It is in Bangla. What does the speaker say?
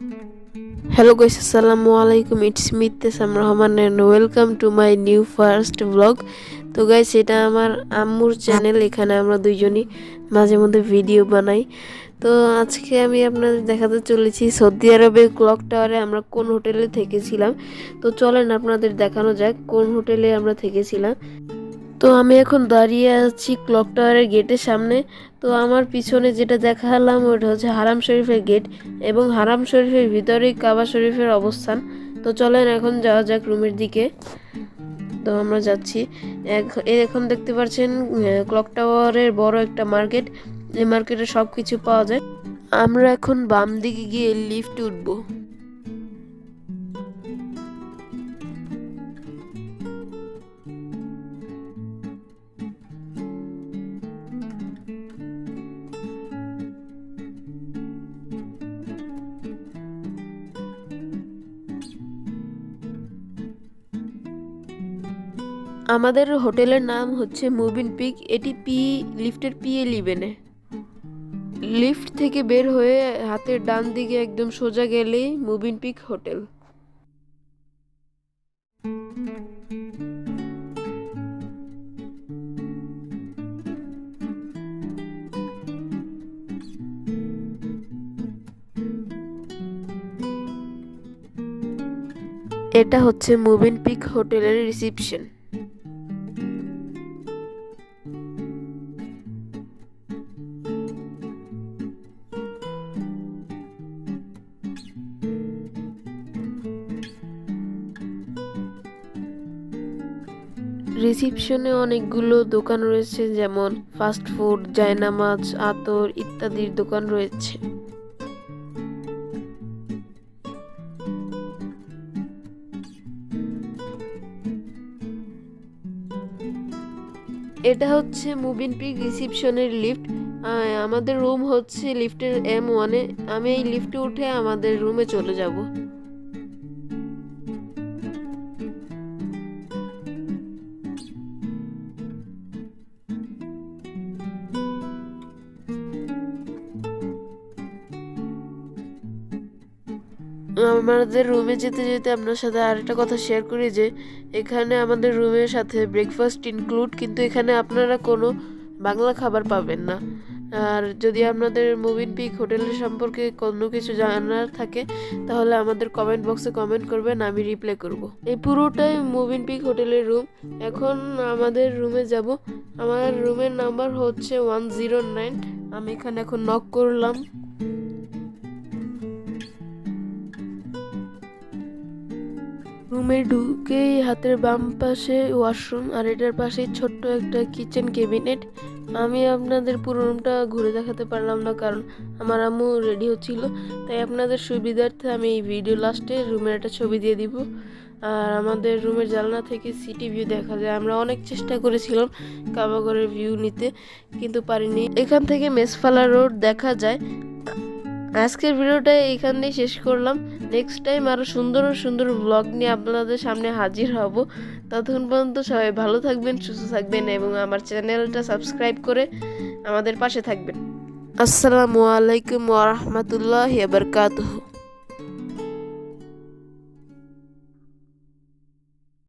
হ্যালো গাইস আসসালামু আলাইকুম it's Mitesam Rahman and welcome to my new first blog তো গাইস এটা আমার আম্মুর চ্যানেল এখানে আমরা দুইজনই মাঝে মধ্যে ভিডিও বানাই। তো আজকে আমি আপনাদের দেখাতে চলেছি সৌদি আরবের ক্লক টাওয়ারে আমরা কোন হোটেলে থেকেছিলাম। তো চলেন আপনাদের দেখানো যাক কোন হোটেলে আমরা থেকেছিলাম। তো আমি এখন দাঁড়িয়ে আছি ক্লক টাওয়ারের গেটের সামনে। তো আমার পিছনে যেটা দেখালাম ওটা হচ্ছে হারাম শরীফের গেট এবং হারাম শরীফের ভিতরেই কাবা শরীফের অবস্থান। তো চলেন এখন যাওয়া যাক রুমের দিকে। তো আমরা যাচ্ছি। এখ- এখন দেখতে পাচ্ছেন ক্লক টাওয়ারের বড় একটা মার্কেট এই মার্কেটে সব কিছু পাওয়া যায়। আমরা এখন বাম দিকে গিয়ে লিফট উঠবো। আমাদের হোটেলের নাম হচ্ছে মুবিন পিক। এটি পি, লিফটের পি ইলেভেনে লিফট থেকে বের হয়ে হাতের ডান দিকে একদম সোজা গেলেই মুবিন পিক হোটেল। এটা হচ্ছে মুবিন পিক হোটেলের রিসিপশন। রিসিপশনে অনেকগুলো দোকান রয়েছে, যেমন ফাস্ট ফুড জায়নামাজ আতর ইত্যাদির দোকান রয়েছে। এটা হচ্ছে মুবিন পিক রিসিপশনের লিফট আমাদের রুম হচ্ছে লিফটের এম ওয়ানে আমি এই লিফটে উঠে আমাদের রুমে চলে যাব। আমাদের রুমে যেতে যেতে আপনার সাথে আরেকটা কথা শেয়ার করি যে, এখানে আমাদের রুমের সাথে ব্রেকফাস্ট ইনক্লুড কিন্তু এখানে আপনারা কোনো বাংলা খাবার পাবেন না। আর যদি আপনাদের মুবিন পিক হোটেলের সম্পর্কে কোনো কিছু জানার থাকে, তাহলে আমাদের কমেন্ট বক্সে কমেন্ট করবেন, আমি রিপ্লাই করব। এই পুরোটাই মুবিন পিক হোটেলের রুম এখন আমাদের রুমে যাব। আমার রুমের নাম্বার হচ্ছে ওয়ান জিরো নাইন আমি এখানে এখন নক করলাম। রুমে ঢুকেই হাতের বাম পাশে ওয়াশরুম, আর এটার পাশেই ছোট্ট একটা কিচেন ক্যাবিনেট। আমি আপনাদের পুরো রুমটা ঘুরে দেখাতে পারলাম না, কারণ আমার আম্মু রেডি হচ্ছিল। তাই আপনাদের সুবিধার্থে আমি এই ভিডিও লাস্টে রুমের একটা ছবি দিয়ে দিব। আর আমাদের রুমের জানলা থেকে সিটি ভিউ দেখা যায়। আমরা অনেক চেষ্টা করেছিলাম কাবাগরের ভিউ নিতে, কিন্তু পারিনি। এখান থেকে মেসফালা রোড দেখা যায়। আজকের ভিডিওটা এইখানেই শেষ করলাম। নেক্সট টাইম আরও সুন্দর সুন্দর ব্লগ নিয়ে আপনাদের সামনে হাজির হব। ততক্ষণ পর্যন্ত সবাই ভালো থাকবেন, সুস্থ থাকবেন এবং আমার চ্যানেলটা সাবস্ক্রাইব করে আমাদের পাশে থাকবেন। আসসালামু আলাইকুম ওয়া রাহমাতুল্লাহি ওয়া বারাকাতুহু।